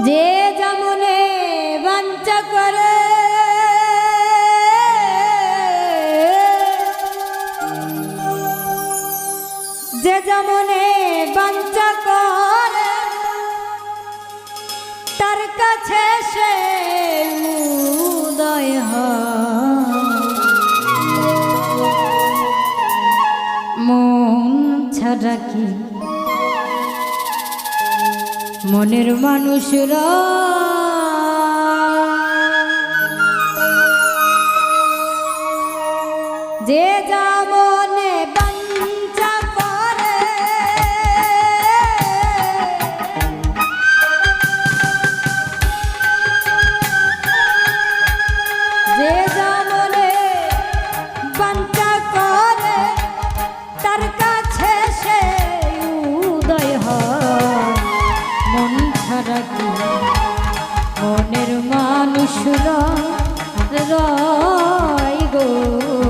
যে যেমনে বাঞ্চা করে, যে যেমনে বাঞ্চা করে, তার কাছে সে উদয় মন ছাড়া কি মনের মানুষরা। যে যা মনে মানুষরা রায় গো।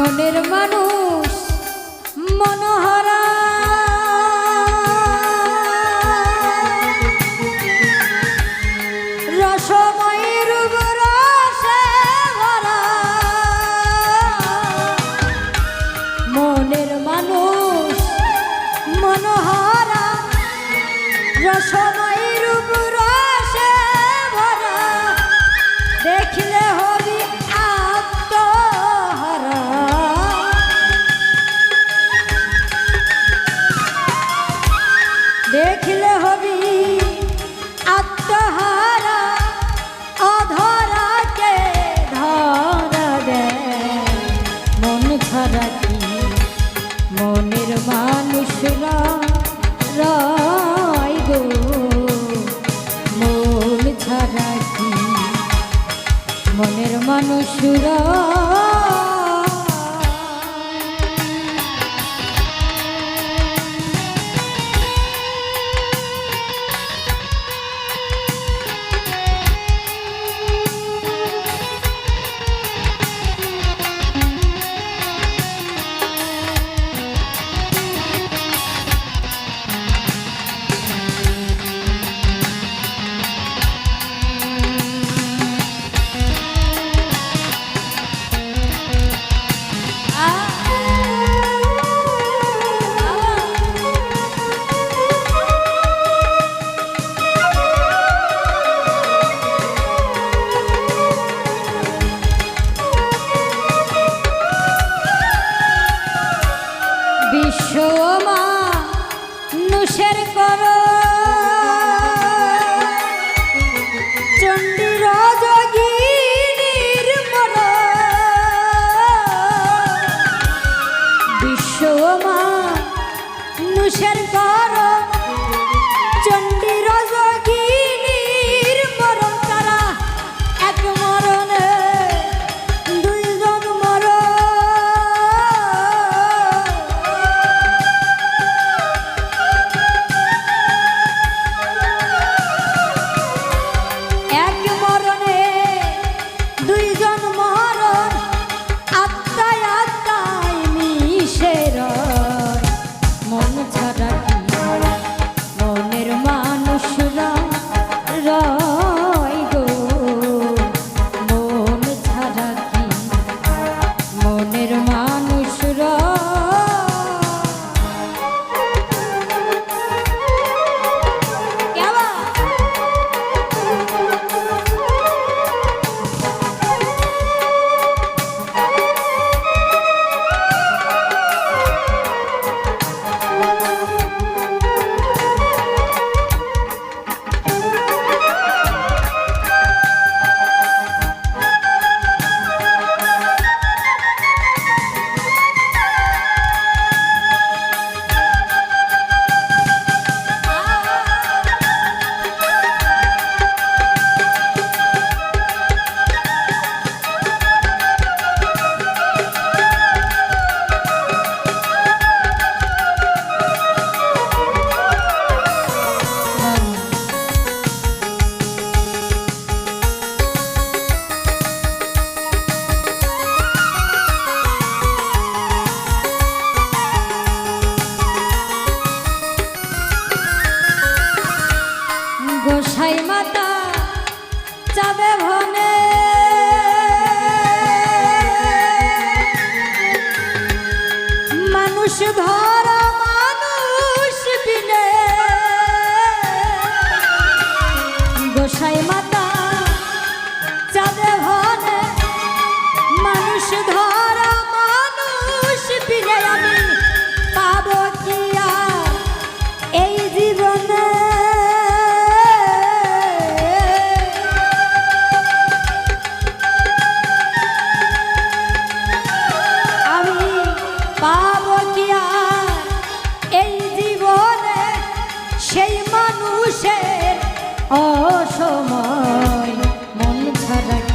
মনের মানুষ। মনের মানুষরা shedding ছাই মাতা অসময় মন ছাড়া